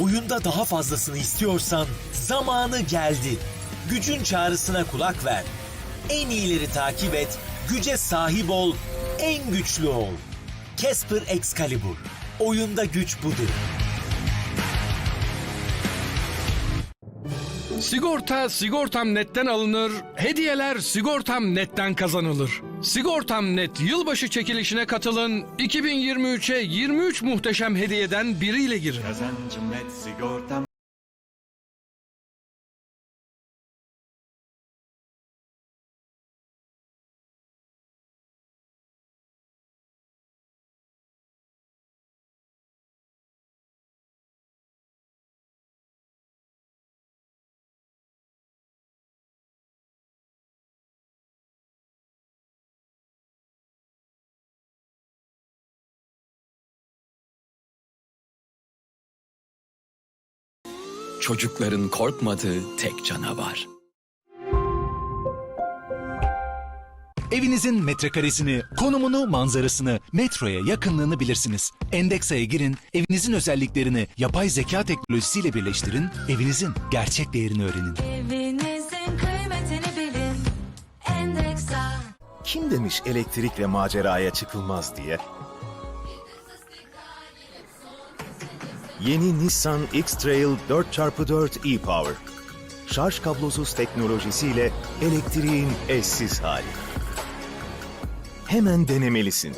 Oyunda daha fazlasını istiyorsan zamanı geldi. Gücün çağrısına kulak ver. En iyileri takip et, güce sahip ol, en güçlü ol. Casper Excalibur. Oyunda güç budur. Sigorta Sigortam Net'ten alınır, hediyeler Sigortam Net'ten kazanılır. Sigortam Net yılbaşı çekilişine katılın, 2023'e 23 muhteşem hediyeden biriyle girin. Kazancım net sigortam Çocukların korkmadığı tek canavar. Evinizin metrekaresini, konumunu, manzarasını, metroya yakınlığını bilirsiniz. Endeksa'ya girin, evinizin özelliklerini yapay zeka teknolojisiyle birleştirin, evinizin gerçek değerini öğrenin. Evinizin kıymetini bilin. Endeksa. Kim demiş elektrikle maceraya çıkılmaz diye? Yeni Nissan X-Trail 4x4 e-Power. Şarj kablosuz teknolojisiyle elektriğin eşsiz hali. Hemen denemelisin.